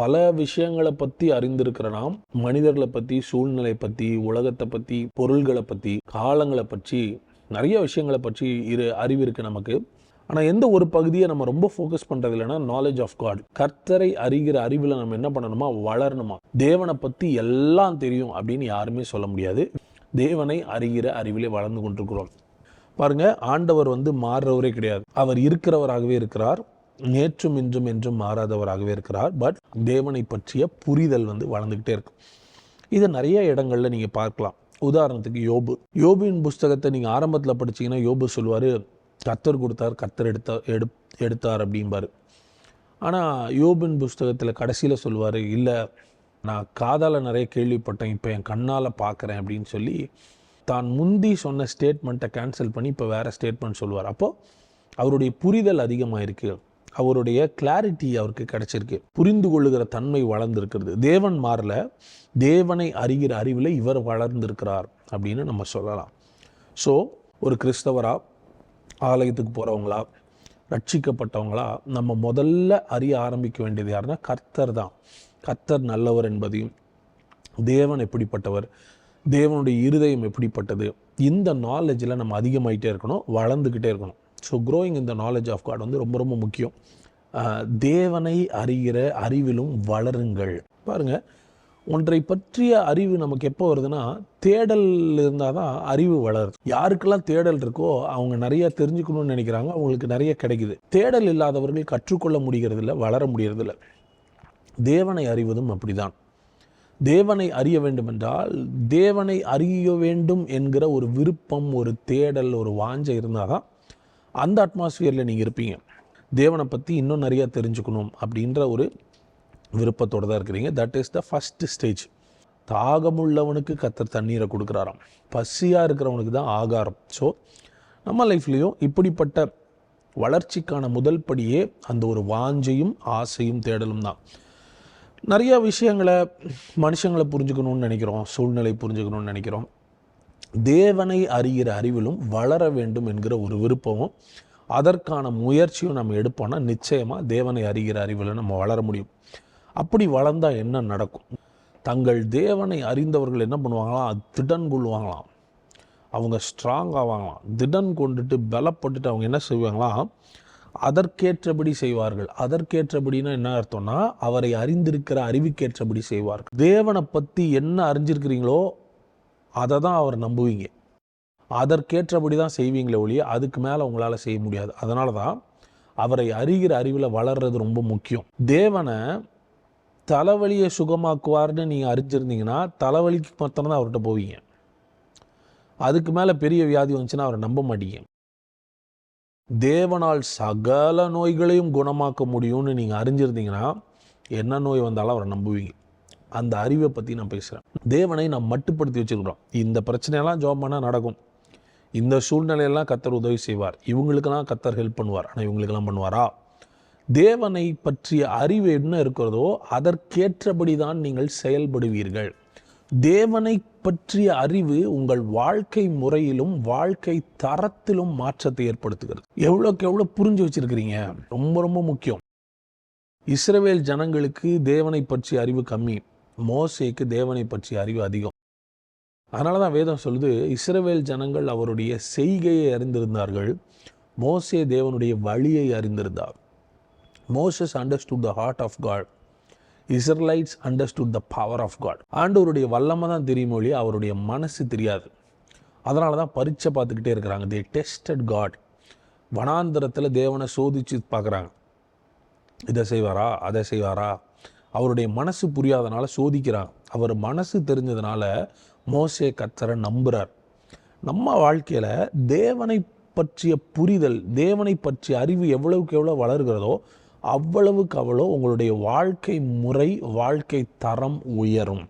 பல விஷயங்களை பற்றி அறிந்திருக்கிற நாம் மனிதர்களை பற்றி சூழ்நிலை பற்றி உலகத்தை பற்றி பொருள்களை பற்றி காலங்களை பற்றி நிறைய விஷயங்களை பற்றி இரு அறிவு இருக்குது நமக்கு. ஆனால் எந்த ஒரு பகுதியை நம்ம ரொம்ப ஃபோக்கஸ் பண்ணுறது இல்லைன்னா நாலேஜ் ஆஃப் காட் கர்த்தரை அறிகிற அறிவில் நம்ம என்ன பண்ணணுமா? வளரணுமா? தேவனை பற்றி எல்லாம் தெரியும் அப்படின்னு யாருமே சொல்ல முடியாது. தேவனை அறிகிற அறிவிலே வளர்ந்து கொண்டிருக்கிறோம். பாருங்க ஆண்டவர் வந்து மாறுறவரே கிடையாது. அவர் இருக்கிறவராகவே இருக்கிறார். நேற்றும் இன்றும் என்றும் மாறாதவராகவே இருக்கிறார். பட் தேவனை பற்றிய புரிதல் வந்து வளர்ந்துக்கிட்டே இருக்கும் இதை நிறைய இடங்களில் நீங்கள் பார்க்கலாம். உதாரணத்துக்கு யோபு. யோபுவின் புஸ்தகத்தை நீங்கள் ஆரம்பத்தில் படிச்சீங்கன்னா யோபு சொல்லுவார் கத்தர் கொடுத்தார் கத்தர் எடுத்த எடு எடுத்தார் அப்படிம்பார். ஆனால் யோபின் புஸ்தகத்தில் கடைசியில் சொல்லுவார் இல்லை நான் காதால் நிறைய கேள்விப்பட்டேன் இப்போ என் கண்ணால் பார்க்குறேன் அப்படின்னு சொல்லி தான் முந்தி சொன்ன ஸ்டேட்மெண்ட்டை கேன்சல் பண்ணி இப்போ வேறு ஸ்டேட்மெண்ட் சொல்லுவார். அப்போது அவருடைய புரிதல் அதிகமாக இருக்குது அவருடைய கிளாரிட்டி அவருக்கு கிடைச்சிருக்கு. புரிந்து கொள்ளுகிற தன்மை வளர்ந்துருக்கிறது. தேவன் மாறல தேவனை அறிகிற அறிவில் இவர் வளர்ந்திருக்கிறார் அப்படின்னு நம்ம சொல்லலாம். ஸோ ஒரு கிறிஸ்தவரா ஆலயத்துக்கு போகிறவங்களா ரட்சிக்கப்பட்டவங்களா நம்ம முதல்ல அறிய ஆரம்பிக்க வேண்டியது யாருன்னா கர்த்தர் தான். கர்த்தர் நல்லவர் என்பதையும் தேவன் எப்படிப்பட்டவர் தேவனுடைய இருதயம் எப்படிப்பட்டது இந்த நாலேஜில் நம்ம அதிகமாயிட்டே இருக்கணும் வளர்ந்துக்கிட்டே இருக்கணும். ஸோ க்ரோயிங் இந்த நாலேஜ் ஆஃப் காட் வந்து ரொம்ப ரொம்ப முக்கியம். தேவனை அறிகிற அறிவிலும் வளருங்கள். பாருங்க ஒன்றை பற்றிய அறிவு நமக்கு எப்போ வருதுன்னா தேடல் இருந்தால் தான் அறிவு வளருது. யாருக்கெல்லாம் தேடல் இருக்கோ அவங்க நிறைய தெரிஞ்சுக்கணும்னு நினைக்கிறாங்க அவங்களுக்கு நிறைய கிடைக்குது. தேடல் இல்லாதவர்கள் கற்றுக்கொள்ள முடிகிறதில்ல வளர முடிகிறதில்ல. தேவனை அறிவதும் அப்படிதான். தேவனை அறிய வேண்டுமென்றால் தேவனை அறிய வேண்டும் என்கிற ஒரு விருப்பம் ஒரு தேடல் ஒரு வாஞ்சை இருந்தால் தான் அந்த அட்மாஸ்பியரில் நீங்கள் இருப்பீங்க. தேவனை பற்றி இன்னும் நிறையா தெரிஞ்சுக்கணும் அப்படின்ற ஒரு விருப்பத்தோடு தான் இருக்கிறீங்க. That is the first stage தாகமுள்ளவனுக்கு கத்தர் தண்ணீரை கொடுக்குறாராம். பசியாக இருக்கிறவனுக்கு தான் ஆகாரம். ஸோ நம்ம லைஃப்லேயும் இப்படிப்பட்ட வளர்ச்சிக்கான முதல் படியே அந்த ஒரு வாஞ்சையும் ஆசையும் தேடலும் தான். நிறையா விஷயங்களை மனுஷங்களை புரிஞ்சுக்கணும்னு நினைக்கிறோம் சூழ்நிலை புரிஞ்சுக்கணும்னு நினைக்கிறோம். தேவனை அறிகிற அறிவிலும் வளர வேண்டும் என்கிற ஒரு விருப்பமும் அதற்கான முயற்சியும் நம்ம எடுப்போம்னா நிச்சயமாக தேவனை அறிகிற அறிவில் நம்ம வளர முடியும். அப்படி வளர்ந்தால் என்ன நடக்கும்? தங்கள் தேவனை அறிந்தவர்கள் என்ன பண்ணுவாங்களாம் திடன் கொள்வாங்களாம். அவங்க ஸ்ட்ராங் ஆவாங்களாம். திடன் கொண்டுட்டு பலப்பட்டுட்டு அவங்க என்ன செய்வாங்களாம் அதற்கேற்றபடி செய்வார்கள். அதற்கேற்றபடினா என்ன அர்த்தம்னா அவரை அறிந்திருக்கிற அறிவுக்கேற்றபடி செய்வார்கள். தேவனை பற்றி என்ன அறிஞ்சிருக்கிறீங்களோ அதை தான் அவர் நம்புவீங்க. அதற்கேற்றபடி தான் செய்வீங்களே ஒழிய அதுக்கு மேலே உங்களால் செய்ய முடியாது. அதனால தான் அவரை அறிகிற அறிவில் வளர்றது ரொம்ப முக்கியம். தேவனை தலைவலியை சுகமாக்குவார்னு நீங்கள் அறிஞ்சிருந்தீங்கன்னா தலைவலிக்கு மாத்திரம்தான் அவர்கிட்ட போவீங்க. அதுக்கு மேலே பெரிய வியாதி வந்துச்சுன்னா அவரை நம்ப மாட்டீங்க. தேவனால் சகல நோய்களையும் குணமாக்க முடியும்னு நீங்கள் அறிஞ்சிருந்தீங்கன்னா என்ன நோய் வந்தாலும் அவரை நம்புவீங்க. அந்த அறிவை பற்றி நான் பேசுகிறேன் தேவனை நாம் மட்டுப்படுத்தி வச்சுருக்கிறோம். இந்த பிரச்சனையெல்லாம் ஜாப் பண்ணால் நடக்கும். இந்த சூழ்நிலையெல்லாம் கத்தர் உதவி செய்வார். இவங்களுக்கெல்லாம் கத்தர் ஹெல்ப் பண்ணுவார். ஆனால் இவங்களுக்கெல்லாம் பண்ணுவாரா? தேவனை பற்றிய அறிவு என்ன இருக்கிறதோ அதற்கேற்றபடி தான் நீங்கள் செயல்படுவீர்கள். தேவனை பற்றிய அறிவு உங்கள் வாழ்க்கை முறையிலும் வாழ்க்கை தரத்திலும் மாற்றத்தை ஏற்படுத்துகிறது. எவ்வளோக்கு எவ்வளோ புரிஞ்சு வச்சிருக்கிறீங்க? ரொம்ப ரொம்ப முக்கியம். இஸ்ரவேல் ஜனங்களுக்கு தேவனை பற்றிய அறிவு கம்மி. மோசேக்கு தேவனை பற்றிய அறிவு அதிகம். அதனால தான் வேதம் சொல்லுது இஸ்ரவேல் ஜனங்கள் அவருடைய செய்கையை அறிந்திருந்தார்கள் மோசே தேவனுடைய வழியை அறிந்திருந்தார். Moses understood the heart of God Israelites understood the power of God ஆண்டவருடைய வல்லமை தான் தெரியுமொழி அவருடைய மனசு தெரியாது. அதனால தான் பரீட்சை பார்த்துக்கிட்டே இருக்கிறாங்க. தே டெஸ்டட் காட் வனாந்தரத்தில் தேவனை சோதிச்சு பார்க்குறாங்க. இதை செய்வாரா? அதை செய்வாரா? அவருடைய மனசு புரியாதனால சோதிக்கிறார். அவர் மனசு தெரிஞ்சதுனால மோசே கத்தரை நம்புகிறார் நம்ம வாழ்க்கையில் தேவனை பற்றிய புரிதல் தேவனை பற்றிய அறிவு எவ்வளவுக்கு எவ்வளோ வளர்கிறதோ அவ்வளவுக்கு அவ்வளோ உங்களுடைய வாழ்க்கை முறை வாழ்க்கை தரம் உயரும்.